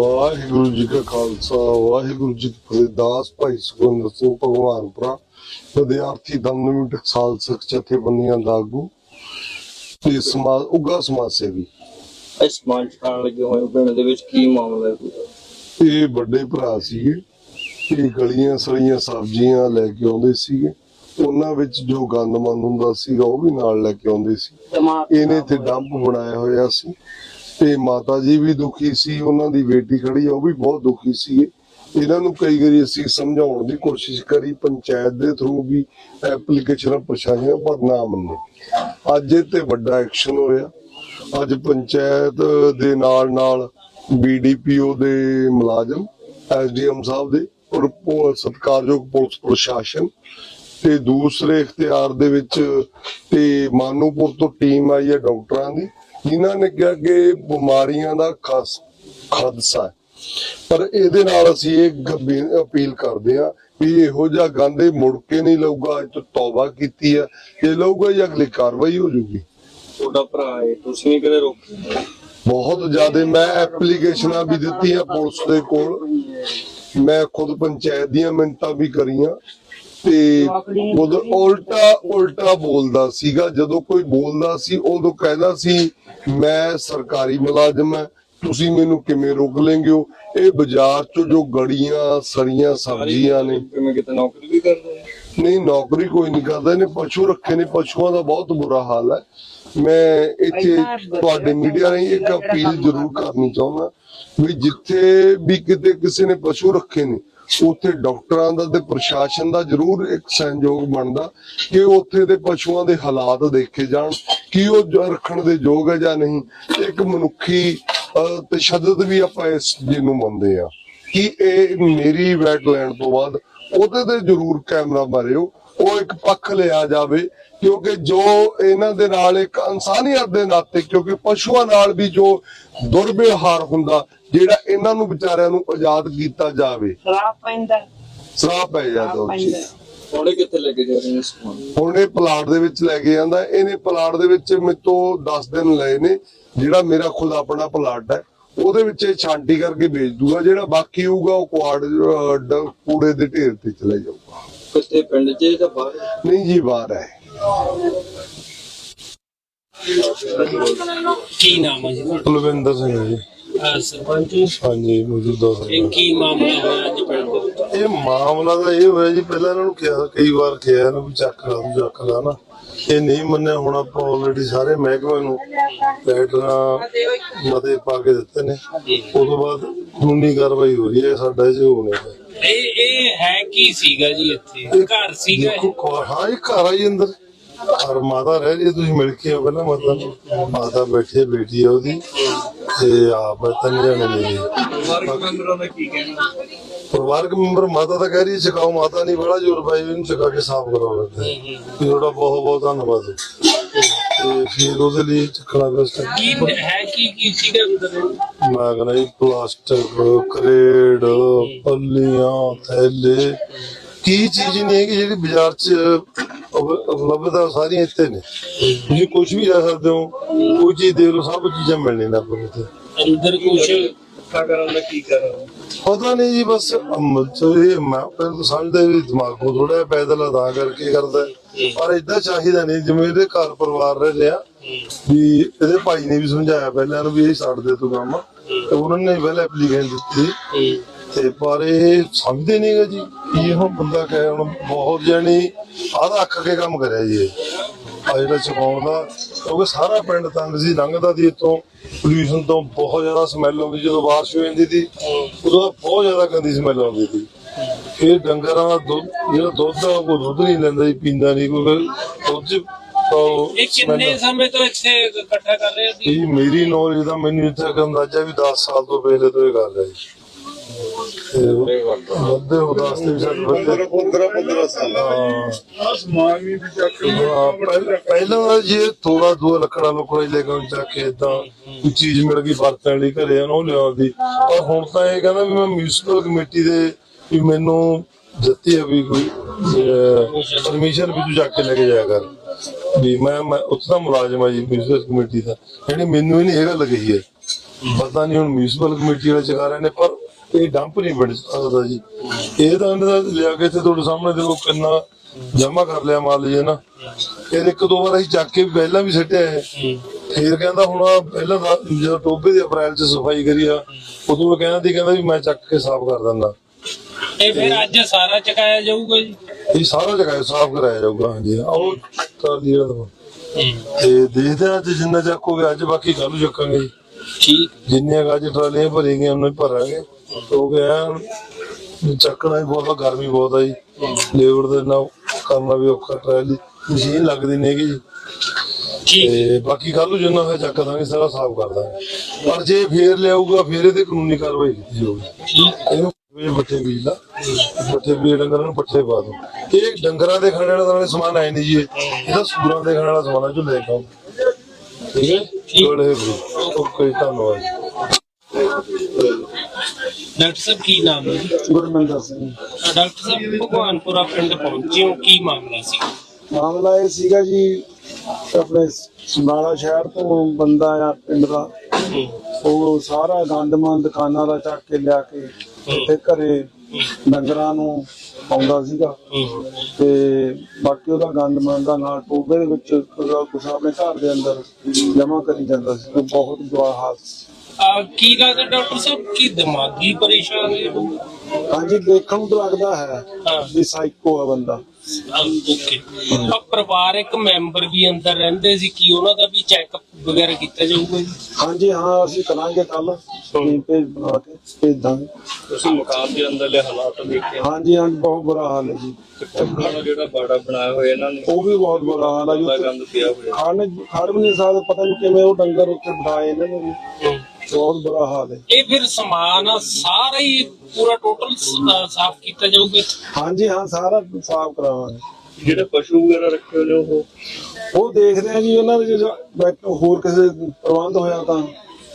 ਵਾਹਿਗੁਰੂ ਜੀ ਕਾ ਖਾਲਸਾ ਵਾਹਿਗੁਰੂ ਜੀ ਕੀ ਫਤਿਹ। ਦਾਸ ਭਾਈ ਸੁਖਵਿੰਦਰ ਸਿੰਘ ਭਗਵਾਨਪੁਰਾ ਵਿਦਿਆਰਥੀ ਦਮਨਵੀਂ ਟਕਸਾਲ ਸਿੱਖ ਜਥੇਬੰਦੀਆਂ ਦਾ ਆਗੂ ਤੇ ਸਮਾਜ ਉਗਾ ਸਮਾਜ ਸੇਵੀ। ਇਸ ਸਮਾਨ ਛਾਣ ਲੱਗੇ ਹੋਏ ਪਿੰਡ ਦੇ ਵਿੱਚ ਕੀ ਮਾਮਲਾ ਹੈ? ਇਹ ਵੱਡੇ ਭਰਾ ਸੀਗੇ। ਇਹ ਗਲੀਆਂ ਸੜੀਆਂ ਸਬਜ਼ੀਆਂ ਲੈ ਕੇ ਆਉਂਦੇ ਸੀਗੇ। ਉਹਨਾਂ ਵਿੱਚ ਜੋ ਗੰਦਮੰਦ ਹੁੰਦਾ ਸੀਗਾ ਉਹ ਵੀ ਨਾਲ ਲੈ ਕੇ ਆਉਂਦੇ ਸੀ। ਇਹਨੇ ਤੇ ਡੰਪ ਬਣਾਇਆ ਹੋਇਆ ਸੀ। ਤੇ ਮਾਤਾ ਜੀ ਵੀ ਦੁਖੀ ਸੀ, ਉਹਨਾਂ ਦੀ ਬੇਟੀ ਖੜੀ ਆ, ਉਹ ਵੀ ਬਹੁਤ ਦੁਖੀ ਸੀ। ਇਹਨਾਂ ਨੂੰ ਕਈ ਵਾਰੀ ਅਸੀਂ ਸਮਝਾਉਣ ਦੀ ਕੋਸ਼ਿਸ਼ ਕਰੀ, ਪੰਚਾਇਤ ਦੇ ਥਰੂ ਵੀ ਐਪਲੀਕੇਸ਼ਨਾਂ ਪਛਾਈਆਂ, ਪਰ ਨਾ ਮੰਨੇ। ਅੱਜ ਇਹ ਤੇ ਵੱਡਾ ਐਕਸ਼ਨ ਹੋਇਆ। ਅੱਜ ਪੰਚਾਇਤ ਦੇ ਨਾਲ ਨਾਲ ਬੀਡੀਪੀਓ ਦੇ ਮੁਲਾਜ਼ਮ ਐਸਡੀਐਮ ਸਾਹਿਬ ਦੇ, ਔਰ ਪੁ- ਸਤਿਕਾਰਯੋਗ ਪੁਲਿਸ ਪ੍ਰਸ਼ਾਸਨ ਤੇ ਦੂਸਰੇ ਇਖਤਿਆਰ ਦੇ ਵਿੱਚ ਤੇ ਮਾਨੂਪੁਰ ਤੋਂ ਟੀਮ ਆਈ ਹੈ ਡਾਕਟਰਾਂ ਦੀ। ਜਿਨ੍ਹਾਂ ਨੇ ਕਿਹਾ ਕਿ ਬਿਮਾਰੀਆਂ ਦਾ ਖਾਸ ਖਾਦਸਾ ਹੈ। ਪਰ ਇਹਦੇ ਨਾਲ ਅਸੀਂ ਇਹ ਅਪੀਲ ਕਰਦੇ ਹਾਂ ਵੀ ਇਹੋ ਜਿਹਾ ਗੰਦੇ ਮੁੜ ਕੇ ਨਹੀਂ ਲਊਗਾ ਅੱਜ ਤੋਂ ਤੌਬਾ ਕੀਤੀ ਹੈ। ਇਹ ਲਊਗਾ ਜਾਂ ਅਗਲੀ ਕਾਰਵਾਈ ਹੋ ਜੂਗੀ। ਤੁਹਾਡਾ ਭਰਾ ਹੈ ਤੁਸੀਂ ਵੀ ਕਦੇ ਰੋਕੇ ਬਹੁਤ ਜ਼ਿਆਦਾ ਮੈਂ ਐਪਲੀਕੇਸ਼ਨਾਂ ਵੀ ਦਿੱਤੀਆਂ ਪੁਲਿਸ ਦੇ ਕੋਲ। ਮੈਂ ਖੁਦ ਪੰਚਾਇਤ ਦੀਆਂ ਮਿੰਟਾਂ ਵੀ ਕਰੀਆਂ। ਤੇ ਉਹਦਾ ਉਲਟਾ ਉਲਟਾ ਬੋਲਦਾ ਸੀਗਾ। ਜਦੋਂ ਕੋਈ ਬੋਲਦਾ ਸੀ ਉਦੋਂ ਕਹਿੰਦਾ ਸੀ ਮੈਂ ਸਰਕਾਰੀ ਮੁਲਾਜ਼ਮ ਹਾਂ ਤੁਸੀਂ ਮੈਨੂੰ ਕਿਵੇਂ ਰੋਕ ਲੈਂਗੇ ਹੋ ਇਹ ਬਾਜ਼ਾਰ ਚੋਂ ਜੋ ਗੜੀਆਂ ਸੜੀਆਂ ਸਬਜ਼ੀਆਂ ਨੇ। ਨੌਕਰੀ ਵੀ ਕਰਦੇ? ਨਹੀਂ ਨੌਕਰੀ ਕੋਈ ਨਹੀਂ ਕਰਦਾ। ਇਹਨੇ ਪਸ਼ੂ ਰੱਖੇ ਨੇ। ਪਸ਼ੂਆਂ ਦਾ ਬਹੁਤ ਬੁਰਾ ਹਾਲ ਹੈ। ਮੈਂ ਇੱਥੇ ਤੁਹਾਡੇ ਮੀਡੀਆ ਰਾਹੀਂ ਇੱਕ ਅਪੀਲ ਜ਼ਰੂਰ ਕਰਨੀ ਚਾਹੁੰਦਾ ਵੀ ਜਿੱਥੇ ਵੀ ਕਿਤੇ ਕਿਸੇ ਨੇ ਪਸ਼ੂ ਰੱਖੇ ਨੇ ਉੱਥੇ ਡਾਕਟਰਾਂ ਦਾ ਤੇ ਪ੍ਰਸ਼ਾਸਨ ਦਾ ਜ਼ਰੂਰ ਇੱਕ ਸਹਿਯੋਗ ਬਣਦਾ ਕਿ ਉੱਥੇ ਦੇ ਪਸ਼ੂਆਂ ਦੇ ਹਾਲਾਤ ਦੇਖੇ ਜਾਣ, ਕਿ ਉਹ ਰੱਖਣ ਦੇ ਯੋਗ ਹੈ ਜਾਂ ਨਹੀਂ। ਇੱਕ ਮਨੁੱਖੀ ਤਸ਼ੱਦਦ ਵੀ ਆਪਾਂ ਇਸ ਜਿਹਨੂੰ ਮੰਨਦੇ ਆ ਕਿ ਇਹ ਮੇਰੀ ਵੈਟ ਲੈਣ ਤੋਂ ਬਾਅਦ ਉਹਦੇ ਤੇ ਜ਼ਰੂਰ ਕੈਮਰਾ ਮਾਰਿਓ, ਉਹ ਇੱਕ ਪੱਖ ਲਿਆ ਜਾਵੇ, ਕਿਉਂਕਿ ਜੋ ਇਹਨਾਂ ਦੇ ਨਾਲ ਇੱਕ ਇਨਸਾਨੀਅਤ ਦੇ ਨਾਤੇ, ਕਿਉਂਕਿ ਪਸ਼ੂਆਂ ਨਾਲ ਵੀ ਜੋ ਦੁਰਵਿਵਹਾਰ ਹੁੰਦਾ ਜਿਹੜਾ ਇਹਨਾਂ ਨੂੰ ਵਿਚਾਰਿਆਂ ਨੂੰ ਆਜ਼ਾਦ ਕੀਤਾ ਜਾਵੇ। ਸ਼ਰਾਬ ਪੈਂਦਾ। ਸਰਾਹ ਪੈ ਜਾਂਦਾ ਸ਼ਰਾਬ ਉਹ ਚੀਜ਼। ਪੈਂਦਾ। ਹੁਣੇ ਕਿੱਥੇ ਲੈ ਕੇ ਜਾ ਰਹੇ ਨੇ ਸਮਾਨ? ਹੁਣ ਇਹ ਪਲਾਟ ਦੇ ਵਿੱਚ ਲੈ ਕੇ ਜਾਂਦਾ। ਇਹਨੇ ਪਲਾਟ ਦੇ ਵਿੱਚ ਮੇਰੇ ਤੋਂ 10 ਦਿਨ ਲਏ ਨੇ। ਜਿਹੜਾ ਮੇਰਾ ਖੁਦ ਆਪਣਾ ਪਲਾਟ ਹੈ ਉਹਦੇ ਵਿੱਚ ਇਹ ਛਾਂਟੀ ਕਰਕੇ ਵੇਚ ਦੂਗਾ। ਜਿਹੜਾ ਬਾਕੀ ਹੋਊਗਾ ਉਹ ਕੁਆੜ ਅਹ, ਡ- ਕੂੜੇ ਦੇ ਢੇਰ ਤੇ ਚਲੇ ਜਾਊਗਾ। ਕਿੱਥੇ? ਪਿੰਡ 'ਚ ਜਾਂ ਬਾਹਰ? ਨਹੀਂ ਜੀ ਬਾਹਰ ਹੈ। ਕੀ ਨਾਮ ਹੈ ਜੀ? ਤੁਹਾਡਾ? ਕੁਲਵਿੰਦਰ ਸਿੰਘ ਜੀ। ਸਰਪੰਚ ਹਾਂਜੀ ਮੌਜੂਦਾ ਇਹ ਸਰਪੰਚ। ਕੀ ਮਾਮਲਾ ਹੋਇਆ ਅੱਜ ਪਿੰਡ ਦੇ ਵਿੱਚ? ਇਹ ਮਾਮਲਾ ਤਾਂ ਇਹ ਹੋਇਆ ਜੀ ਪਹਿਲਾਂ ਇਹਨਾਂ ਨੂੰ ਕਿਹਾ ਕਈ ਵਾਰ ਕਿਹਾ ਇਹਨੂੰ ਵੀ ਚੱਕ ਲਾ ਤੂੰ ਚੱਕ ਲਾ ਨਾ। ਇਹ ਨਹੀਂ ਮੰਨਿਆ ਹੁਣ ਆਪਾਂ ਆਲਰੇਡੀ ਸਾਰੇ ਮਹਿਕਮੇ ਨੂੰ ਲੈਟਰਾਂ ਮਤੇ ਪਾ ਕੇ ਦਿੱਤੇ ਨੇ। ਉਸ ਤੋਂ ਬਾਅਦ ਕਾਨੂੰਨੀ ਕਾਰਵਾਈ ਹੋ ਰਹੀ ਹੈ ਸਾਡਾ ਇਹ 'ਚ ਹੋਣੇ ਹੈ। ਇਹ ਇਹ ਹੈ ਕੀ ਸੀਗਾ ਜੀ ਇੱਥੇ? ਘਰ ਸੀਗਾ ਇਹ? ਦੇਖੋ ਘਰ- ਹਾਂ ਇਹ ਘਰ ਆ ਜੀ ਅੰਦਰ। ਔਰ ਮਾਤਾ ਰਹਿ ਰਹੀ ਹੈ, ਤੁਸੀਂ ਮਿਲ ਕੇ ਆਓ ਪਹਿਲਾਂ ਮਾਤਾ ਨੂੰ। ਮਾਤਾ ਬੈਠੀ ਹੈ ਬੇਟੀ ਹੈ ਉਹਦੀ। ਤੇ ਆਪ ਜਣੇ ਨੇ ਜੀ ਵਰਗ ਮੈਂਬਰਾਂ ਦਾ ਕੀ ਕਹਿਣਾ? ਪਰਿਵਾਰਕ ਮੈਂਬਰ ਮਾਤਾ ਤਾਂ ਕਹਿ ਰਹੀ ਹੈ ਚਕਾਓ ਮਾਤਾ ਨਹੀਂ ਬੜਾ ਜ਼ੋਰ ਪਾਈ ਇਹਨੂੰ ਚਕਾ ਕੇ ਸਾਫ਼ ਕਰਾਓ ਤੇ। ਤੁਹਾਡਾ ਬਹੁਤ ਬਹੁਤ ਧੰਨਵਾਦ। ਤੇ ਫਿਰ ਉਹਦੇ ਲਈ ਚੱਕਣਾ ਬਸ ਕੀ ਹੈ ਕੀ ਕੀ ਸੀਗਾ ਅੰਦਰ ਮੈਂ ਕਹਿੰਦਾ ਪਲਾਸਟਿਕ ਕਰੇਡ ਪੱਲੀਆਂ ਥੈਲੇ ਕੀ ਚੀਜ਼ ਨਹੀਂ ਕਿ ਜਿਹੜੀ ਬਾਜ਼ਾਰ 'ਚ ਉਪ- ਉਪਲਬਧ ਆ ਸਾਰੀਆਂ ਇੱਥੇ ਨੇ? ਤੁਸੀਂ ਕੁਝ ਵੀ ਲੈ ਸਕਦੇ ਹੋ ਕੋਈ ਚੀਜ਼ ਦੇ ਲਓ ਸਭ ਚੀਜ਼ਾਂ ਮਿਲਣੀਆਂ ਨੇ ਆਪਾਂ ਨੂੰ ਇੱਥੇ। ਅੰਦਰ ਕੁਛ ਇਕੱਠਾ ਕਰਨ ਦਾ ਕੀ ਕਰਾਂ ਪਤਾ ਨਹੀਂ ਜੀ ਬਸ ਇਹ ਮੈਂ ਪਹਿਲਾਂ ਸਮਝਦਾ ਵੀ ਦਿਮਾਗ ਕੋ ਥੋੜਾ ਪੈਦਲ ਅਦਾ ਕਰਕੇ ਕਰਦਾ। ਪਰ ਇਦਾਂ ਚਾਹੀਦਾ ਨਹੀਂ ਜਿਵੇਂ ਇਹਦੇ ਘਰ ਪਰਿਵਾਰ ਰਹਿ ਰਿਹਾ ਵੀ ਇਹਦੇ ਭਾਈ ਨੇ ਵੀ ਸਮਝਾਇਆ ਪਹਿਲਾਂ ਨੂੰ ਵੀ ਇਹ ਛੱਡ ਦੇ ਤੂੰ ਕੰਮ। ਤੇ ਉਹਨਾਂ ਨੇ ਪਹਿਲਾਂ ਐਪਲੀਕੇਸ਼ਨ ਦਿੱਤੀ। ਤੇ ਪਰ ਇਹ ਸਮਝਦੇ ਨਹੀਂਗਾ ਜੀ। ਇਹ ਬੰਦਾ ਕਹੇ ਹੁਣ ਬਹੁਤ ਜਣੀ ਆਦਾ ਅੱਖ ਕੇ ਕੰਮ ਕਰਿਆ ਜੀ ਆ ਜਿਹੜਾ ਚਕਾਉਣ ਦਾ ਕਿਉਂਕਿ ਸਾਰਾ ਪਿੰਡ ਤੰਗ ਸੀ ਲੰਘਦਾ ਦੀ ਇੱਥੋਂ। ਪੋਲੂਸ਼ਨ ਤੋਂ ਬਹੁਤ ਜ਼ਿਆਦਾ ਸਮੈਲ ਆਉਂਦੀ ਜਦੋਂ ਬਾਰਿਸ਼ ਹੋ ਜਾਂਦੀ ਸੀ ਉਦੋਂ ਬਹੁਤ ਜ਼ਿਆਦਾ ਗੰਦੀ ਸਮੈਲ ਆਉਂਦੀ ਸੀ। ਫਿਰ ਡੰਗਰਾਂ ਦਾ ਦੁੱਧ ਜਿਹੜਾ ਦੁੱਧ ਆ ਉਹ ਦੁੱਧ ਨਹੀਂ ਲੈਂਦਾ ਜੀ ਪੀਂਦਾ ਨਹੀਂ ਕੋਈ ਦੁੱਧ ਚ ਇਹ ਕਿੰਨੇ ਸਮੇਂ ਤੋਂ ਇੱਥੇ ਇਕੱਠਾ ਕਰ ਰਹੇ ਸੀ ਮੇਰੀ ਨੌਲੇਜ ਦਾ ਮੈਨੂੰ ਇੱਥੇ ਅੰਦਾਜ਼ਾ ਵੀ 10 ਸਾਲ ਤੋਂ ਪਹਿਲੇ ਤੋਂ ਇਹ ਕਰ ਰਿਹਾ ਜੀ। ਹੋ 10 ਤੇ ਸ਼ਾਇਦ ਵੱਧੇ 15 15 ਸਾਲ ਹਾਂ। ਸਮਾਨ ਵੀ ਚੱਕ ਪਹਿਲਾਂ ਜੇ ਥੋੜਾ ਦੋ ਲੱਕੜਾਂ ਹੀ ਲੈ ਕੇ ਜਾ ਕੇ ਏਦਾਂ ਕੋਈ ਚੀਜ਼ ਮਿਲ ਗਈ ਵਰਤਣ ਲਈ ਘਰੇ ਉਹਨੂੰ ਲਿਆਉਂਦੀ ਪਰ ਹੁਣ ਤਾਂ ਇਹ ਕਹਿੰਦਾ ਵੀ ਮੈਂ ਮਿਊਨਿਸਪਲ ਕਮੇਟੀ ਦੇ ਵੀ ਮੈਨੂੰ ਦਿੱਤੀ ਹੈ ਵੀ ਕੋਈ ਪਰਮਿਸ਼ਨ ਵੀ ਤੂੰ ਜਾ ਕੇ ਲੈ ਕੇ ਜਾਇਆ ਕਰ। ਵੀ ਮੈਂ ਮੈਂ ਉੱਥੇ ਦਾ ਮੁਲਾਜ਼ਮ ਆ ਜੀ ਮਿਊਨਿਸਪਲ ਕਮੇਟੀ ਦਾ। ਜਿਹੜੀ ਮੈਨੂੰ ਹੀ ਨਹੀਂ ਇਹ ਗੱਲ ਕਹੀ ਹੈ। ਪਤਾ ਨਹੀਂ ਹੁਣ ਮਿਊਨਿਸਪਲ ਕਮੇਟੀ ਵਾਲੇ ਚਕਾ ਰਹੇ ਨੇ ਪਰ ਇਹ ਡੰਪ ਨਹੀਂ ਬਣ ਸਕਦਾ ਜੀ। ਇਹ ਤਾਂ ਇਹਨਾਂ ਦਾ ਲਿਆ ਕੇ ਇੱਥੇ ਤੁਹਾਡੇ ਸਾਹਮਣੇ ਦੇਖੋ ਕਿੰਨਾ ਜਮਾ ਕਰ ਲਿਆ ਮਾਲ ਜੀ ਨਾ ਇਹ ਇੱਕ ਦੋ ਵਾਰ ਅਸੀਂ ਚੱਕ ਕੇ ਪਹਿਲਾਂ ਵੀ ਸਿੱਟਿਆ ਹੈ। ਫੇਰ ਕਹਿੰਦਾ ਹੁਣ ਪਹਿਲਾਂ ਜਦੋਂ ਟੋਬੇ ਦੇ ਅਪ੍ਰੈਲ ਚ ਸਫ਼ਾਈ ਕਰੀ ਆ ਉਦੋਂ ਮੈਂ ਕਹਿੰਦਾ ਸੀ ਕਹਿੰਦਾ ਵੀ ਮੈਂ ਚੱਕ ਕੇ ਸਾਫ਼ ਕਰ ਦਿੰਦਾ। ਇਹ ਫਿਰ ਅੱਜ ਸਾਰਾ ਚਕਾਇਆ ਜਾਊਗਾ ਜੀ? ਇਹ ਸਾਰਾ ਜਗ੍ਹਾ ਸਾਫ਼ ਕਰਾਇਆ ਜਾਊਗਾ ਹਾਂਜੀ। ਆਓ ਕਰ ਤਾਂ ਹੂੰ, ਤੇ ਦੇਖਦੇ ਅੱਜ ਜਿੰਨਾ ਚੱਕੋਗੇ ਅੱਜ ਬਾਕੀ ਕੱਲ ਚੱਕਾਂਗੇ। ਠੀਕ। ਜਿੰਨੀਆਂ ਗੱਜ ਟਰਾਲੀਆਂ ਭਰੀਆਂ ਉਹਨਾਂ ਭਰਾਂਗੇ। ਹੋ ਗਿਆ ਚੱਕਣਾ ਹੀ ਬਹੁਤ ਗਰਮੀ ਬਹੁਤ ਆ ਜੀ। ਲੇਬਰ ਦੇ ਨਾਲ ਕਰਨਾ ਵੀ ਔਖਾ ਟਰਾਲੀ ਮਸ਼ੀਨ ਲੱਗਦੀ ਨਹੀਂ ਹੈਗੀ ਜੀ। ਠੀਕ ਤੇ ਬਾਕੀ ਕੱਲ ਨੂੰ ਜਿੰਨਾ ਹੋਇਆ ਚੱਕ ਦਾਂਗੇ ਸਾਰਾ ਸਾਫ਼ ਕਰ ਦਾਂਗੇ। ਪਰ ਜੇ ਫੇਰ ਲਿਆਊਗਾ ਫੇਰ ਇਹਦੇ ਕਾਨੂੰਨੀ ਕਾਰਵਾਈ ਕੀਤੀ ਜਾਊਗੀ। ਠੀਕ ਇਹਨੂੰ ਵੀ ਪੱਠੇ ਬੀਜ ਲਾ। ਪੱਠੇ ਬੀਜ ਡੰਗਰਾਂ ਨੂੰ ਪੱਠੇ ਪਾ ਦੋ। ਇਹ ਡੰਗਰਾਂ ਦੇ ਖਾਣੇ ਵਾਲਾ ਸਮਾਨ ਆਏ ਨਹੀਂ ਜੀ ਇਹ। ਇਹਦਾ ਸੂਰਾਂ ਦੇ ਖਾਣੇ ਵਾਲਾ ਸਮਾਨ ਆ ਜੋ ਲੈ ਕੇ ਆਓ। ਠੀਕ ਹੈ। ਥੋੜੇ ਓਕੇ ਧੰਨਵਾਦ। ਡਾਕਟਰ ਸਾਹਿਬ ਕੀ ਨਾਮ ਹੈ? ਗੁਰਮਿੰਦਰ ਸਿੰਘ। ਡਾਕਟਰ ਸਾਹਿਬ ਭਗਵਾਨਪੁਰਾ ਪਿੰਡ ਪਹੁੰਚੇ ਹੋ ਕੀ ਮਾਮਲਾ ਸੀ? ਮਾਮਲਾ ਇਹ ਸੀਗਾ ਜੀ ਆਪਣੇ ਸਮਰਾਲਾ ਸ਼ਹਿਰ ਤੋਂ ਬੰਦਾ ਆ ਪਿੰਡ ਦਾ। ਹੂੰ, ਉਹ ਸਾਰਾ ਗੰਦਮੰਦ ਦੁਕਾਨਾਂ ਦਾ ਚੱਕ ਕੇ ਲਿਆ ਕੇ ਤੇ ਘਰੇ ਡੰਗਰਾਂ ਨੂੰ ਪਾਉਂਦਾ ਸੀਗਾ। ਹੂੰ, ਤੇ ਬਾਕੀ ਉਹਦਾ ਗੰਦਮੰਦ ਦਾ ਨਾਲ ਟੋਬੇ ਦੇ ਵਿੱਚ ਕੁਛ ਆਪਣੇ ਘਰ ਦੇ ਅੰਦਰ ਜਮਾ ਕਰੀ ਜਾਂਦਾ ਸੀ। ਬਹੁਤ ਬੁਰਾ ਹਾਲ ਸੀ। ਅ, ਕੀ ਲੱਗਦਾ ਡਾਕਟਰ ਸਾਹਿਬ? ਕੀ ਦਿਮਾਗੀ ਪਰੇਸ਼ਾਨੀ ਹੈ? ਹਾਂਜੀ ਦੇਖਣ ਨੂੰ ਤਾਂ ਲੱਗਦਾ ਹੈ ਹਾਂ। ਵੀ ਸਾਈਕੋ ਆ ਬੰਦਾ। ਓਕੇ ਆ ਪਰਿਵਾਰਕ ਮੈਂਬਰ ਵੀ ਅੰਦਰ ਰਹਿੰਦੇ ਸੀ ਕੀ ਉਹਨਾਂ ਦਾ ਵੀ ਚੈੱਕਅਪ ਵਗੈਰਾ ਕੀਤਾ ਜਾਊਗਾ ਜੀ? ਹਾਂਜੀ ਹਾਂ ਅਸੀਂ ਕਰਾਂਗੇ ਕੱਲ ਪੇਜ ਬਣਾ ਕੇ ਭੇਜ ਦਾਂਗੇ ਤੁਸੀਂ ਮਕਾਨ ਦੇ ਅੰਦਰਲੇ ਹਾਲਾਤ ਦੇਖੇ? ਹਾਂਜੀ ਹਾਂਜੀ ਬਹੁਤ ਬੁਰਾ ਹਾਲ ਹੈ ਜੀ। ਦਾ ਜਿਹੜਾ ਬਾੜਾ ਬਣਾਇਆ ਹੋਇਆ ਇਹਨਾਂ ਨੇ ਉਹ ਵੀ ਬਹੁਤ ਬੁਰਾ ਹਾਲ ਹੈ ਜੀ। ਉੱਥੇ ਗੰਦ ਪਿਆ ਹੋਇਆ। ਖਾਣ ਖੜ ਵੀ ਨਹੀਂ ਸਕਦੇ ਪਤਾ ਨਹੀਂ ਕਿਵੇਂ ਉਹ ਡੰਗਰ ਉੱਥੇ ਬਿਠਾਏ ਇਹਨਾਂ ਨੇ ਹੂੰ। ਬਹੁਤ ਬੁਰਾ ਹਾਲ ਹੈ। ਇਹ ਫਿਰ ਸਮਾਨ ਆ ਸਾਰਾ ਹੀ ਪੂਰਾ ਟੋਟਲ ਸਾਫ਼ ਕੀਤਾ ਜਾਊਗਾ। ਹਾਂਜੀ ਹਾਂ ਸਾਰਾ ਸਾਫ਼ ਕਰਾਵਾਂਗੇ। ਜਿਹੜੇ ਪਸ਼ੂ ਵਗੈਰਾ ਰੱਖੇ ਹੋਏ ਨੇ ਉਹ? ਉਹ ਦੇਖਦੇ ਆ ਜੀ ਉਹਨਾਂ ਦੇ ਜੇ ਹੋਰ ਕਿਸੇ ਪ੍ਰਬੰਧ ਹੋਇਆ ਤਾਂ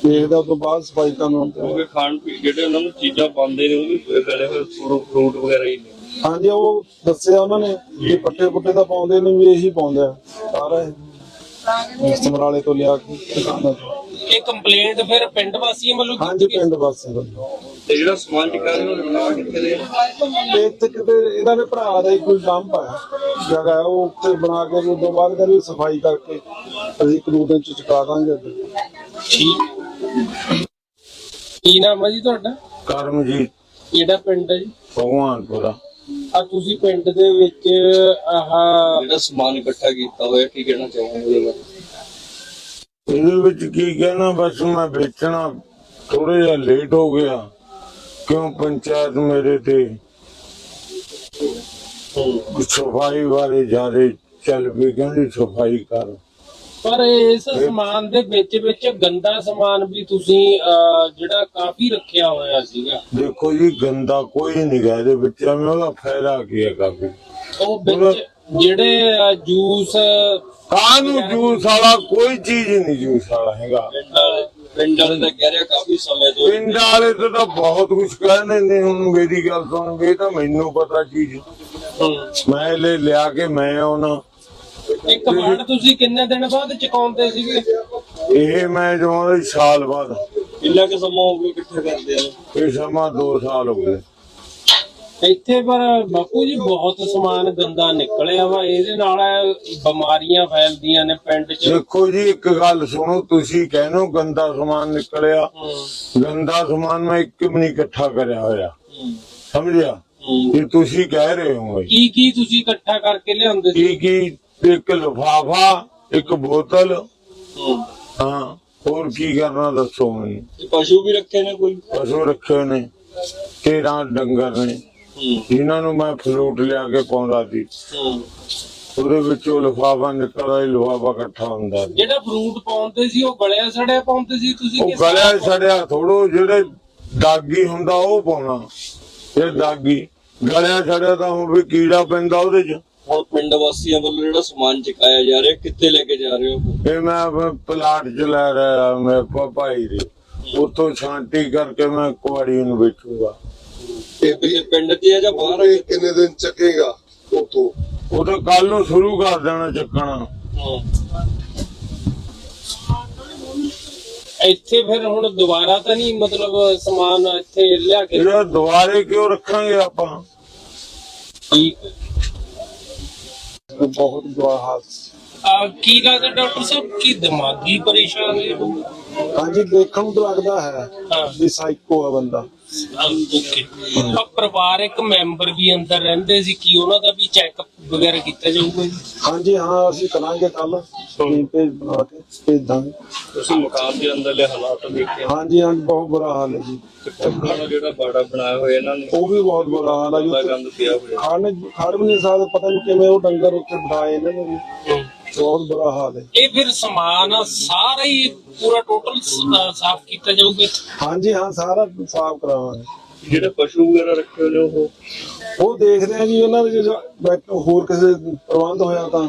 ਦੇਖਦਾ ਉਸ ਤੋਂ ਬਾਅਦ ਸਫ਼ਾਈ ਕਰਨ ਕਿਉਂਕਿ ਖਾਣ ਪੀ ਜਿਹੜੇ ਉਹਨਾਂ ਨੂੰ ਚੀਜ਼ਾਂ ਪਾਉਂਦੇ ਨੇ ਉਹ ਵੀ ਗਲੇ ਹੋਏ ਫਰੂਟ ਵਗੈਰਾ ਹੀ ਨੇ। ਹਾਂਜੀ ਉਹ ਦੱਸਿਆ ਉਹਨਾਂ ਨੇ ਕਿ ਪੱਟੇ ਪੁੱਟੇ ਤਾਂ ਪਾਉਂਦੇ ਨੇ ਵੀ ਇਹੀ ਪਾਉਂਦੇ ਆ। ਸਾਰਾ ਇਹ। ਸਮਰਾਲੇ ਤੋਂ ਲਿਆ ਕੇ ਦੁਕਾਨਾਂ ਤੋਂ। ਇਹ ਕੰਪਲੇਂਟ ਫਿਰ ਪਿੰਡ ਵਾਸੀਆਂ ਵੱਲੋਂ ਹਾਂਜੀ? ਪਿੰਡ ਵਾਸੀ ਵੱਲੋਂ। ਤੇ ਜਿਹੜਾ ਸਮਾਨ ਟਿਕਾ ਰਿਹਾ ਉਹ ਰੱਖਣਾ ਕਿੱਥੇ ਦੇ ਤੇ ਇੱਥੇ ਕਿਤੇ ਇਹਨਾਂ ਦੇ ਭਰਾ ਦਾ ਹੀ ਕੋਈ ਡੰਪ ਹੈ ਜਗ੍ਹਾ ਉਹ ਉੱਥੇ ਬਣਾ ਕੇ ਉਸ ਤੋਂ ਬਾਅਦ ਕਰੀ ਸਫ਼ਾਈ ਕਰਕੇ ਅਸੀਂ ਇੱਕ ਦੋ ਦਿਨ ਚ ਚੁਕਾ ਦਾਂਗੇ ਅੱਗੇ। ਠੀਕ। ਕੀ ਨਾਮ ਹੈ ਜੀ ਤੁਹਾਡਾ? ਕਰਮਜੀਤ। ਕਿਹੜਾ ਪਿੰਡ ਹੈ ਜੀ? ਭਗਵਾਨਪੁਰਾ। ਆ ਤੁਸੀਂ ਪਿੰਡ ਦੇ ਵਿੱਚ ਆਹ ਜਿਹੜਾ ਸਮਾਨ ਇਕੱਠਾ ਕੀਤਾ ਹੋਇਆ ਕੀ ਕਹਿਣਾ ਚਾਹੁੰਦੇ ਉਹਦੇ ਬਾਰੇ? ਇਹਦੇ ਵਿੱਚ ਕੀ ਕਹਿਣਾ? ਬਸ ਮੈਂ ਵੇਚਣਾ। ਥੋੜਾ ਜਿਹਾ ਲੇਟ ਹੋ ਗਿਆ। ਕਿਉਂ ਪੰਚਾਇਤ ਮੇਰੇ ਤੇ ਸਫ਼ਾਈ ਵਾਲੇ ਜਾਰੇ ਚੱਲ ਵੀ ਕਹਿੰਦੀ ਸਫ਼ਾਈ ਕਰ। ਪਰ ਇਸ ਸਮਾਨ ਦੇ ਵਿੱਚ ਵਿੱਚ ਗੰਦਾ ਸਮਾਨ ਵੀ ਤੁਸੀਂ ਜਿਹੜਾ ਕਾਫੀ ਰੱਖਿਆ ਹੋਇਆ ਸੀਗਾ। ਦੇਖੋ ਜੀ ਗੰਦਾ ਕੋਈ ਨਹੀਂ ਗਾ ਇਹਦੇ ਵਿੱਚ ਐਵੇਂ ਉਹਦਾ ਫਾਇਦਾ ਕੀ ਹੈ ਕਾਫੀ? ਉਹ ਵਿੱਚ ਜਿਹੜੇ ਜੂਸ ਕਾਨੂੰ ਜੂਸ ਵਾਲਾ ਕੋਈ ਚੀਜ਼ ਨਹੀਂ ਜੂਸ ਵਾਲਾ ਹੈਗਾ। ਪਿੰਡ ਵਾਲੇ ਤਾਂ ਕਹਿ ਰਿਹਾ ਕਾਫੀ ਸਮੇਂ ਤੋਂ। ਪਿੰਡ ਵਾਲੇ ਤੋਂ ਤਾਂ ਬਹੁਤ ਕੁਝ ਕਹਿੰਦੇ ਨੇ ਹੁਣ ਮੇਰੀ ਗੱਲ ਸੁਣ ਇਹ ਤਾਂ ਮੈਨੂੰ ਪਤਾ ਚੀਜ਼। ਮੈਂ ਲੈ ਲਿਆ ਕੇ ਮੈਂ ਉਹਨਾਂ ਇੱਕ ਵਾਰ ਤੁਸੀਂ ਕਿੰਨੇ ਦਿਨ ਬਾਅਦ ਚੁਕਾਉਂਦੇ ਸੀਗੇ? ਇਹ ਮੈਂ ਜਮਾਂ ਸਾਲ ਬਾਅਦ। ਕਿੰਨਾ ਕੁ ਸਮਾਂ ਹੋ ਗਿਆ ਇਕੱਠੇ ਕਰਦੇ ਆ? ਇਹ ਸਮਾਂ 2 ਸਾਲ ਹੋ ਗਏ। ਇੱਥੇ ਪਰ ਬਾਪੂ ਜੀ ਬਹੁਤ ਸਮਾਨ ਗੰਦਾ ਨਿਕਲਿਆ ਵਾ ਇਹਦੇ ਨਾਲ ਬਿਮਾਰੀਆਂ ਫੈਲਦੀਆਂ ਨੇ ਪਿੰਡ 'ਚ। ਦੇਖੋ ਜੀ ਇੱਕ ਗੱਲ ਸੁਣੋ ਤੁਸੀਂ ਕਹਿੰਦੇ ਗੰਦਾ ਸਮਾਨ ਨਿਕਲਿਆ। ਗੰਦਾ ਸਮਾਨ ਮੈਂ ਇੱਕ ਵੀ ਨਹੀਂ ਇਕੱਠਾ ਕਰਿਆ ਹੋਇਆ। ਸਮਝਿਆ? ਇਹ ਤੁਸੀਂ ਕਹਿ ਰਹੇ ਹੋ। ਕੀ ਕੀ ਤੁਸੀਂ ਇਕੱਠਾ ਕਰਕੇ ਲਿਆਉਂਦੇ ਸੀ? ਕੀ ਕੀ? ਇੱਕ ਲਿਫਾਫਾ ਇੱਕ ਬੋਤਲ। ਹਾਂ। ਹੋਰ ਕੀ ਕਰਨਾ ਦੱਸੋ ਮੈਨੂੰ। ਪਸ਼ੂ ਵੀ ਰੱਖੇ ਨੇ ਕੋਈ? ਪਸ਼ੂ ਰੱਖੇ ਨੇ ਤੇਰਾਂ ਡੰਗਰ ਨੇ? ਜਿਨ੍ਹਾਂ ਨੂੰ ਮੈਂ ਫਲੂਟ ਲਿਆ ਕੇ ਪਾਉਂਦਾ ਸੀ ਉਹਦੇ ਵਿੱਚੋਂ ਲਿਫਾਫਾ ਨਿਕਲਦਾ ਸੀ ਲਿਫਾਫਾ ਇਕੱਠਾ ਹੁੰਦਾ ਸੀ। ਜਿਹੜਾ ਫਰੂਟ ਪਾਉਂਦੇ ਸੀ ਉਹ ਗਲਿਆ ਸੜਿਆ ਪਾਉਂਦੇ ਸੀ ਤੁਸੀਂ ਉਹ ਗਲਿਆ ਛੜਿਆ ਥੋੜੋ ਜਿਹੜੇ ਦਾਗੀ ਹੁੰਦਾ ਉਹ ਪਾਉਣਾ ਇਹ ਦਾਗੀ। ਗਲਿਆ ਛੜਿਆ ਤਾਂ ਹੁਣ ਵੀ ਕੀੜਾ ਪੈਂਦਾ ਉਹਦੇ ਚ। ਹੁਣ ਪਿੰਡ ਵਾਸੀਆਂ ਵੱਲੋਂ ਜਿਹੜਾ ਸਮਾਨ ਚੁਕਾਇਆ ਜਾ ਰਿਹਾ ਕਿੱਥੇ ਲੈ ਕੇ ਜਾ ਰਹੇ ਹੋ? ਇਹ ਮੈਂ ਪਲਾਟ ਚ ਲੈ ਰਿਹਾ ਮੈਂ ਭਾਈ ਦੇ। ਉਤੋਂ ਛਾਂਟੀ ਕਰਕੇ ਮੈਂ ਕੁਆੜੀ ਨੂੰ ਵੇਚੂਗਾ। ਇਹ ਪਿੰਡ 'ਚ ਹੈ ਜਾਂ ਬਾਹਰ ਇਹ ਕਿੰਨੇ ਦਿਨ ਚੱਕੇਗਾ ਉਤੋਂ ਉਹ ਤਾਂ ਕੱਲ ਨੂੰ ਸ਼ੁਰੂ ਕਰ ਦੇਣਾ ਚੱਕਣਾ। ਇੱਥੇ ਫਿਰ ਹੁਣ ਦੁਬਾਰਾ ਤਾਂ ਨਹੀਂ ਮਤਲਬ ਸਮਾਨ ਇੱਥੇ ਲਿਆ ਕੇ ਇਹਦਾ ਦੁਆਰੇ ਕਿਉਂ ਰੱਖਾਂਗੇ ਆਪਾਂ? ਠੀਕ। ਬਹੁਤ ਬੁਰਾ ਹਾਲ ਸੀ। ਆ ਕੀ ਲੱਗਦਾ ਡਾਕਟਰ ਸਾਹਿਬ? ਕੀ ਦਿਮਾਗੀ ਪਰੇਸ਼ਾਨੀ ਹੈ? ਹਾਂਜੀ ਦੇਖਣ ਨੂੰ ਤਾਂ ਲੱਗਦਾ ਹੈ ਹਾਂ। ਵੀ ਸਾਈਕੋ ਆ ਬੰਦਾ। ਓਕੇ ਆ ਪਰਿਵਾਰਕ ਮੈਂਬਰ ਵੀ ਅੰਦਰ ਰਹਿੰਦੇ ਸੀ ਕੀ ਉਹਨਾਂ ਦਾ ਵੀ ਚੈੱਕਅਪ ਵਗੈਰਾ ਕੀਤਾ ਜਾਊਗਾ ਜੀ? ਹਾਂਜੀ ਹਾਂ ਅਸੀਂ ਕਰਾਂਗੇ ਕੱਲ ਟੀਮ ਪੇਜ ਬਣਾ ਕੇ ਭੇਜਾਂਗੇ। ਤੁਸੀਂ ਮਕਾਨ ਦੇ ਅੰਦਰਲੇ ਹਾਲਾਤ ਦੇਖੇ ਹਾਂਜੀ ਹਾਂਜੀ ਬਹੁਤ ਬੁਰਾ ਹਾਲ ਹੈ ਜੀ। ਦਾ ਜਿਹੜਾ ਬਾੜਾ ਬਣਾਇਆ ਹੋਇਆ ਇਹਨਾਂ ਨੇ? ਉਹ ਵੀ ਬਹੁਤ ਬੁਰਾ ਹਾਲ ਹੈ ਜੀ। ਗੰਦ ਪਿਆ ਹੋਇਆ। ਖਾਣ ਖੜ ਵੀ ਨਹੀਂ ਸਕਦੇ ਪਤਾ ਨਹੀਂ ਕਿਵੇਂ ਉਹ ਡੰਗਰ ਉੱਥੇ ਬਿਠਾਏ ਇਹਨਾਂ ਨੇ ਵੀ। ਬਹੁਤ ਬੁਰਾ ਹਾਲ ਹੈ। ਇਹ ਫਿਰ ਸਮਾਨ ਸਾਰਾ ਹੀ ਪੂਰਾ ਟੋਟਲ ਸਾਫ਼ ਕੀਤਾ ਜਾਊਗਾ ਹਾਂਜੀ ਹਾਂ ਸਾਰਾ ਸਾਫ਼ ਕਰਾਵਾਂਗੇ। ਜਿਹੜੇ ਪਸ਼ੂ ਵਗੈਰਾ ਰੱਖੇ ਹੋਏ ਨੇ ਉਹ? ਉਹ ਦੇਖਦੇ ਆ ਜੀ ਉਹਨਾਂ ਦੇ ਜੇ ਹੋਰ ਕਿਸੇ ਪ੍ਰਬੰਧ ਹੋਇਆ ਤਾਂ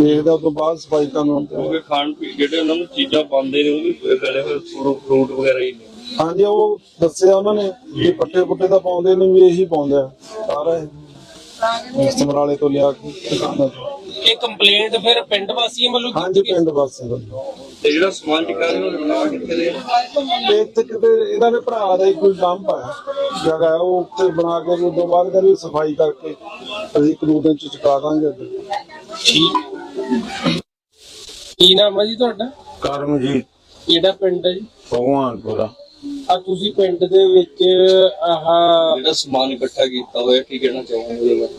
ਦੇਖਦੇ ਉਸ ਤੋਂ ਬਾਅਦ ਸਫ਼ਾਈ ਕਰਨ ਕਿਉਂਕਿ ਖਾਣ ਪੀ ਜਿਹੜੇ ਉਹਨਾਂ ਨੂੰ ਚੀਜ਼ਾਂ ਪਾਉਂਦੇ ਨੇ ਉਹ ਵੀ ਗਲੇ ਹੋਏ ਫਰੂਟ ਵਗੈਰਾ ਹੀ ਨੇ। ਹਾਂਜੀ ਉਹ ਦੱਸਿਆ ਉਹਨਾਂ ਨੇ ਵੀ ਪੱਠੇ ਪੁੱਠੇ ਤਾਂ ਪਾਉਂਦੇ ਨੇ ਵੀ ਇਹੀ ਪਾਉਂਦੇ ਆ ਸਾਰਾ ਇਹ। ਸਮਰਾਲੇ ਤੋਂ ਲਿਆ ਕੇ ਤੋਂ ਇਹ ਕੰਪਲੇਂਟ ਫਿਰ ਪਿੰਡ ਵਾਸੀਆਂ ਵੱਲੋਂ ਹਾਂਜੀ ਕੀਤੀ ਗਈ? ਪਿੰਡ ਵਾਸੀ ਵੱਲੋਂ। ਤੇ ਜਿਹੜਾ ਸਮਾਨ ਟਿਕਾ ਰਿਹਾ ਉਹ ਰੱਖਣਾ ਕਿੱਥੇ ਦੇ? ਤੇ ਇੱਥੇ ਕਿਤੇ ਇਹਨਾਂ ਦੇ ਭਰਾ ਦਾ ਹੀ ਕੋਈ ਡੰਪ ਹੈ ਜਗ੍ਹਾ ਹੈ, ਉਹ ਉੱਥੇ ਬਣਾ ਕੇ ਉਸ ਤੋਂ ਬਾਅਦ ਕਰੀ ਸਫ਼ਾਈ ਕਰਕੇ ਅਸੀਂ ਇੱਕ ਦੋ ਦਿਨ ਚ ਚੁਕਾ ਦਾਂਗੇ ਠੀਕ। ਕੀ ਨਾਮ ਹੈ ਜੀ ਤੁਹਾਡਾ? ਕਰਮਜੀਤ। ਕਿਹੜਾ ਪਿੰਡ ਹੈ ਜੀ? ਭਗਵਾਨਪੁਰਾ। ਆ ਤੁਸੀਂ ਪਿੰਡ ਦੇ ਵਿੱਚ ਆਹ ਜਿਹੜਾ ਸਮਾਨ ਇਕੱਠਾ ਕੀਤਾ ਹੋਇਆ ਕੀ ਕਹਿਣਾ ਚਾਹੁੰਦੇ ਉਹਦੇ ਬਾਰੇ?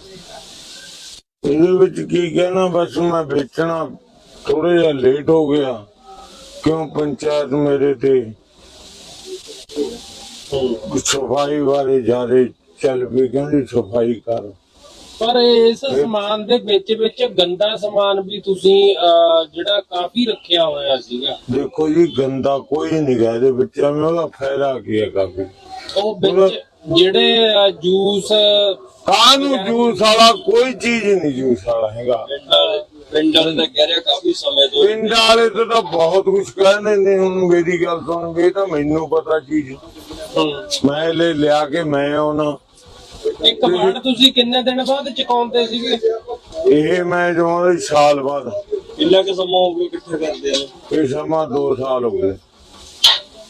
ਇਹਦੇ ਵਿੱਚ ਕੀ ਕਹਿਣਾ ਬਸ ਮੈਂ ਵੇਚਣਾ ਥੋੜਾ ਜਿਹਾ ਲੇਟ ਹੋ ਗਿਆ। ਕਿਉਂ ਪੰਚਾਇਤ ਮੇਰੇ ਤੇ ਸਫ਼ਾਈ ਵਾਲੇ ਜਾਰੇ ਚੱਲ ਵੀ ਕਹਿੰਦੀ ਸਫ਼ਾਈ ਕਰ। ਪਰ ਇਸ ਸਮਾਨ ਦੇ ਵਿੱਚ ਵਿੱਚ ਗੰਦਾ ਸਮਾਨ ਵੀ ਤੁਸੀਂ ਅਹ, ਜਿਹੜਾ ਕਾਫੀ ਰੱਖਿਆ ਹੋਇਆ ਸੀਗਾ। ਦੇਖੋ ਜੀ ਗੰਦਾ ਕੋਈ ਨਹੀਂ ਗਾ ਇਹਦੇ ਵਿੱਚ ਐਵੇਂ ਉਹਦਾ ਫਾਇਦਾ ਕੀ ਹੈ ਕਾਫੀ? ਉਹ ਵਿੱਚ ਜਿਹੜੇ ਅਹ, ਜੂਸ ਕਾਨੂੰ ਜੂਸ ਵਾਲਾ? ਕੋਈ ਚੀਜ਼ ਨਹੀਂ ਜੂਸ ਵਾਲਾ ਹੈਗਾ। ਪਿੰਡ ਵਾਲੇ ਤਾਂ ਕਹਿ ਰਿਹਾ ਕਾਫੀ ਸਮੇਂ ਤੋਂ। ਪਿੰਡ ਵਾਲੇ ਤੋਂ ਤਾਂ ਬਹੁਤ ਕੁਝ ਕਹਿੰਦੇ ਨੇ ਹੁਣ ਮੇਰੀ ਗੱਲ ਸੁਣ ਇਹ ਤਾਂ ਮੈਨੂੰ ਪਤਾ ਚੀਜ਼। ਮੈਂ ਲੈ ਲਿਆ ਕੇ ਮੈਂ ਉਹਨਾਂ ਇੱਕ ਵਾਰ ਤੁਸੀਂ ਕਿੰਨੇ ਦਿਨ ਬਾਅਦ ਚੁਕਾਉਂਦੇ ਸੀਗੇ? ਇਹ ਮੈਂ ਜਮਾਂ ਸਾਲ ਬਾਅਦ। ਕਿੰਨਾ ਕੁ ਸਮਾਂ ਹੋ ਗਿਆ ਇਕੱਠੇ ਕਰਦੇ ਆ? ਇਹ ਸਮਾਂ 2 ਸਾਲ ਹੋ ਗਏ।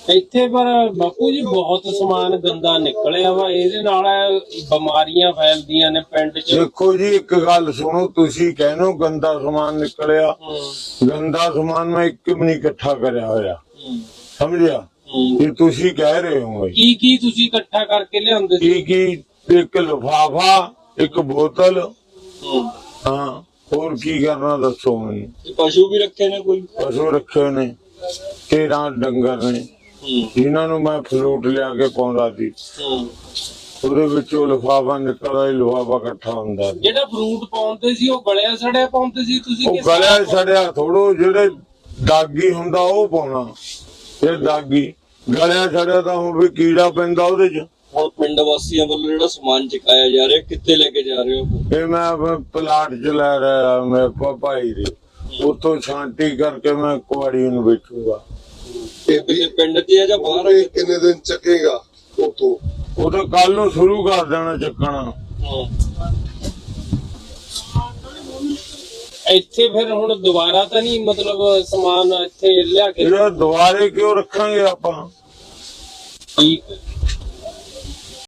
ਇੱਥੇ ਪਰ ਬਾਪੂ ਜੀ ਬਹੁਤ ਸਮਾਨ ਗੰਦਾ ਨਿਕਲਿਆ ਵਾ ਇਹਦੇ ਨਾਲ ਬਿਮਾਰੀਆਂ ਫੈਲਦੀਆਂ ਨੇ ਪਿੰਡ 'ਚ। ਦੇਖੋ ਜੀ ਇੱਕ ਗੱਲ ਸੁਣੋ ਤੁਸੀਂ ਕਹਿੰਦੇ ਗੰਦਾ ਸਮਾਨ ਨਿਕਲਿਆ। ਗੰਦਾ ਸਮਾਨ ਮੈਂ ਇੱਕ ਵੀ ਨਹੀਂ ਇਕੱਠਾ ਕਰਿਆ ਹੋਇਆ। ਸਮਝਿਆ? ਇਹ ਤੁਸੀਂ ਕਹਿ ਰਹੇ ਹੋ। ਕੀ ਕੀ ਤੁਸੀਂ ਇਕੱਠਾ ਕਰਕੇ ਲਿਆਉਂਦੇ ਸੀ? ਕੀ ਕੀ ਇੱਕ ਲਿਫਾਫਾ ਇੱਕ ਬੋਤਲ। ਹਾਂ ਹੋਰ ਕੀ ਕਰਨਾ ਦੱਸੋ ਮੈਨੂੰ ਪਸ਼ੂ ਵੀ ਰੱਖੇ ਨੇ ਕੋਈ? ਪਸ਼ੂ ਰੱਖੇ ਨੇ ਤੇਰਾਂ ਡੰਗਰ ਨੇ? ਜਿਨ੍ਹਾਂ ਨੂੰ ਮੈਂ ਫਲੂਟ ਲਿਆ ਕੇ ਪਾਉਂਦਾ ਸੀ। ਉਹਦੇ ਵਿੱਚੋਂ ਲਿਫਾਫਾ ਨਿਕਲਦਾ ਸੀ ਲਿਫਾਫਾ ਇਕੱਠਾ ਹੁੰਦਾ ਜਿਹੜਾ ਫਰੂਟ ਪਾਉਂਦੇ ਸੀ ਉਹ ਗਲਿਆ ਸੜਿਆ ਪਾਉਂਦੇ ਸੀ ਤੁਸੀਂ ਉਹ ਗਲਿਆ ਛੜਿਆ ਥੋੜੋ ਜਿਹੜੇ ਦਾਗੀ ਹੁੰਦਾ ਉਹ ਪਾਉਣਾ। ਇਹ ਦਾਗੀ ਗਲਿਆ ਛੜਿਆ ਤਾਂ ਹੁਣ ਵੀ ਕੀੜਾ ਪੈਂਦਾ ਉਹਦੇ 'ਚ। ਹੁਣ ਪਿੰਡ ਵਾਸੀਆਂ ਵੱਲੋਂ ਜਿਹੜਾ ਸਮਾਨ ਚੁਕਾਇਆ ਜਾ ਰਿਹਾ ਕਿੱਥੇ ਲੈ ਕੇ ਜਾ ਰਹੇ ਹੋ? ਇਹ ਮੈਂ ਪਲਾਟ 'ਚ ਲੈ ਰਿਹਾ ਮੈਂ ਭਾਈ ਦੇ। ਉਤੋਂ ਛਾਂਟੀ ਕਰਕੇ ਮੈਂ ਕੁਆੜੀ ਨੂੰ ਵੇਚੂਗਾ। ਇਹ ਪਿੰਡ 'ਚ ਹੈ ਜਾਂ ਬਾਹਰ ਇਹ ਕਿੰਨੇ ਦਿਨ ਚੱਕੇਗਾ ਉਤੋਂ ਉਹ ਤਾਂ ਕੱਲ ਨੂੰ ਸ਼ੁਰੂ ਕਰ ਦੇਣਾ ਚੱਕਣਾ। ਇੱਥੇ ਫਿਰ ਹੁਣ ਦੁਬਾਰਾ ਤਾਂ ਨਹੀਂ ਮਤਲਬ ਸਮਾਨ ਇੱਥੇ ਲਿਆ ਕੇ ਦੁਆਰੇ ਕਿਉਂ ਰੱਖਾਂਗੇ ਆਪਾਂ? ਠੀਕ ਹੈ।